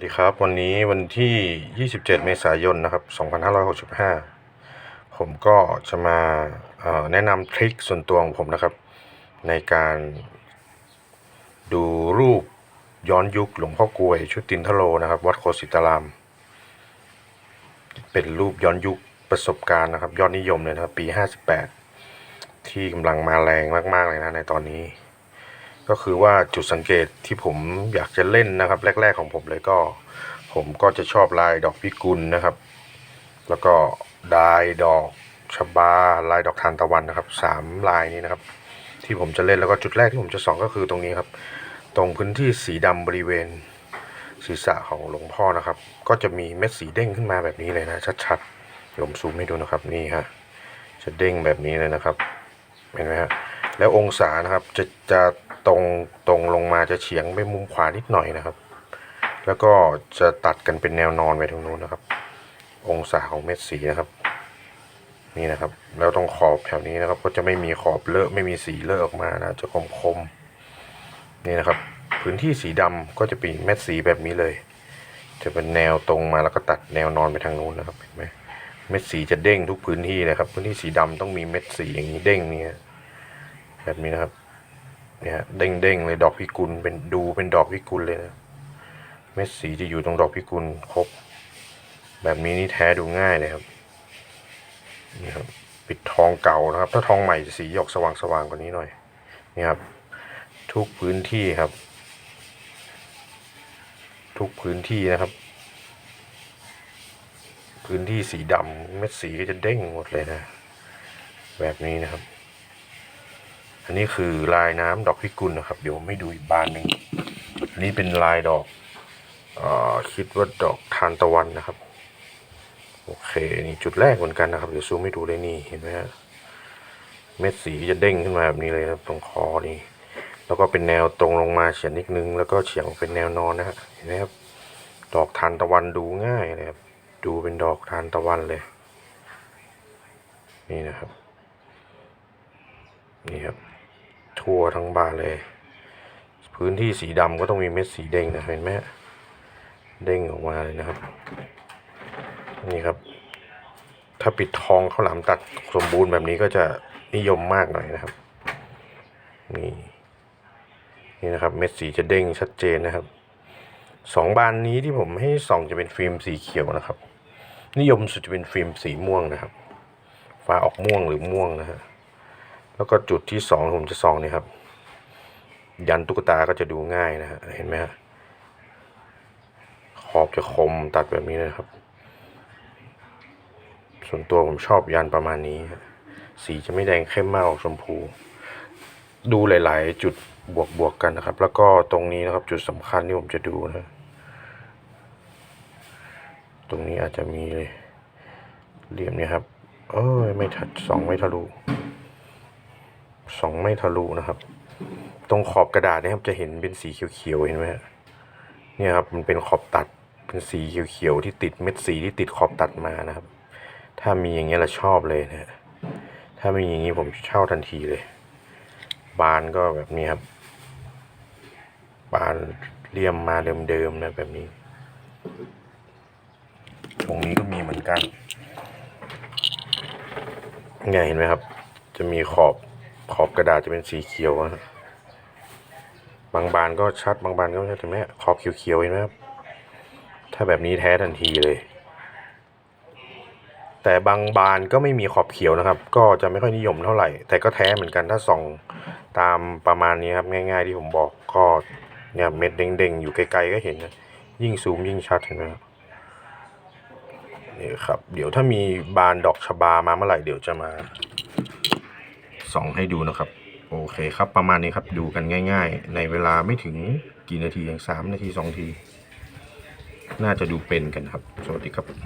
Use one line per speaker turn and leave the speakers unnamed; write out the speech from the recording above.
วัสดีครับวันนี้วันที่ 27 เมษายนนะครับ 2565 ผมก็จะมาแนะนำทริคส่วนตัวของผมนะครับ ในการดูรูปย้อนยุคหลวงพ่อกลวย ชุดตินทโลนะครับ วัดโคสิตาราม เป็นรูปย้อนยุคประสบการณ์นะครับ ยอดนิยมเลยนะครับ ปี 58 ที่กำลังมาแรงมาก ๆ เลยนะในตอนนี้ ก็คือว่าจุดสังเกตที่ผมอยากจะเล่นนะครับ แรก ๆของผมเลยก็ ผมก็จะชอบลายดอกพิกุลนะครับ แล้วก็ลายดอกชบาลายดอกทานตะวันนะครับสามลายนี้นะครับ ที่ผมจะเล่นแล้วก็จุดแรกที่ผมจะส่องก็คือตรงนี้ครับ ตรงพื้นที่สีดำบริเวณศีรษะของหลวงพ่อนะครับ ก็จะมีเม็ดสีเด้งขึ้นมาแบบนี้เลยนะชัดๆเดี๋ยวผมซูมให้ดูนะครับนี่ฮะจะเด้งแบบนี้เลยนะครับเห็นไหมฮะแล้วองศานะครับจะจะ ตรงตรงลงมาจะเฉียงไปมุมขวานิดหน่อยนะครับ แล้วก็จะตัดกันเป็นแนวนอนไปทางนู้นนะครับ องศาของเม็ดสีนะครับ นี่นะครับ แล้วตรงขอบแถวนี้นะครับ ก็จะไม่มีขอบเลอะไม่มีสีเลอะออกมานะจะคมคมนี่นะครับ พื้นที่สีดำก็จะเป็นเม็ดสีแบบนี้เลย จะเป็นแนวตรงมาแล้วก็ตัดแนวนอนไปทางนู้นนะครับเห็นไหมเม็ดสีจะเด้งทุกพื้นที่เลยครับ พื้นที่สีดำต้องมีเม็ดสีอย่างนี้เด้งเนี่ยแบบนี้นะครับ เนี่ยเด้งๆเลยดอกพิกุลเป็นดูเป็นดอกพิกุลเลยนะเม็ดสีจะอยู่ตรงดอกพิกุลครบ แบบนี้นี่แท้ดูง่ายเลยครับนี่ครับปิดทองเก่านะครับ ถ้าทองใหม่จะสีหยกสว่างสว่างๆกว่านี้หน่อยนี่ครับ ทุกพื้นที่ครับ ทุกพื้นที่นะครับ พื้นที่สีดำเม็ดสีก็จะเด้งหมดเลยนะ แบบนี้นะครับ อันนี้คือลายน้ำดอกพิกุลนะครับ เดี๋ยวผมให้ดูอีกบานหนึ่งอันนี้เป็นลายดอกอคิดว่าดอกทานตะวันนะครับ โอเคนี่จุดแรกเหมือนกันนะครับ เดี๋ยวซูมให้ดูเลยนี่เห็นไหมฮะเม็ดสีจะเด้งขึ้นมาแบบนี้เลยนะครับตรงคอนี่แล้วก็เป็นแนวตรงลงมาเฉียงนิดนึง แล้วก็เฉียงเป็นแนวนอนนะฮะเห็นไหมครับดอกทานตะวันดูง่ายเลยครับดูเป็นดอกทานตะวันเลย นี่นะครับ นี่ครับ ทั่วทั้งบานเลย พื้นที่สีดำก็ต้องมีเม็ดสีเด้งนะเห็นไหมเด้งออกมาเลยนะครับ นี่ครับ ถ้าปิดทองข้าวหลามตัดสมบูรณ์แบบนี้ก็จะนิยมมากหน่อยนะครับ นี่นี่นะครับ เม็ดสีจะเด้งชัดเจนนะครับสองบานนี้ที่ผมให้ส่องจะเป็นฟิล์มสีเขียวนะครับ นิยมสุดจะเป็นฟิล์มสีม่วงนะครับ ฟ้าออกม่วงหรือม่วงนะฮะ แล้วก็จุดที่สองผมจะส่องนี่ครับ ยันตุ๊กตาก็จะดูง่ายนะฮะเห็นไหมฮะขอบจะคมตัดแบบนี้นะครับ ส่วนตัวผมชอบยันประมาณนี้ สีจะไม่แดงเข้มมากออกชมพู ดูหลาย ๆ จุดบวกบวกๆกันนะครับ แล้วก็ตรงนี้นะครับจุดสำคัญที่ผมจะดูนะ ตรงนี้อาจจะมีเหลี่ยมเนี่ยครับ เอ้ยไม่ทัดสองไม่ทะลุ สองไม่ทะลุนะครับ ตรงขอบกระดาษเนะครับจะเห็นเป็นสีเขียวๆเห็นไหมฮะเนี่ยครับมันเป็นขอบตัดเป็นสีเขียวๆที่ติดเม็ดสีที่ติดขอบตัดมานะครับ ถ้ามีอย่างเงี้ยเราชอบเลยนะฮะถ้ามีอย่างงี้ผมเช่าทันทีเลย บานก็แบบนี้ครับ บานเรียมมาเดิมๆนะแบบนี้ ตรงนี้ก็มีเหมือนกันเนี่ยเห็นไหมครับ จะมีขอบ ขอบกระดาษจะเป็นสีเขียวนะบางบานก็ชัดบางบานก็ไม่ชัดเห็นไหมขอบเขียวๆเห็นไหมครับ ถ้าแบบนี้แท้ทันทีเลย แต่บางบานก็ไม่มีขอบเขียวนะครับ ก็จะไม่ค่อยนิยมเท่าไหร่ แต่ก็แท้เหมือนกันถ้าส่องตามประมาณนี้ครับง่าย ๆ ที่ผมบอกก็เนี่ยเม็ดเด้งๆอยู่ไกลๆก็เห็นนะยิ่งซูมยิ่งชัดเห็นไหมครับนี่ครับ เดี๋ยวถ้ามีบานดอกชบามาเมื่อไหร่เดี๋ยวจะมา ส่องให้ดูนะครับ โอเคครับประมาณนี้ครับดูกันง่าย ๆ ในเวลาไม่ถึงกี่นาทีอย่างสามนาทีสองนาที น่าจะดูเป็นกันครับ สวัสดีครับ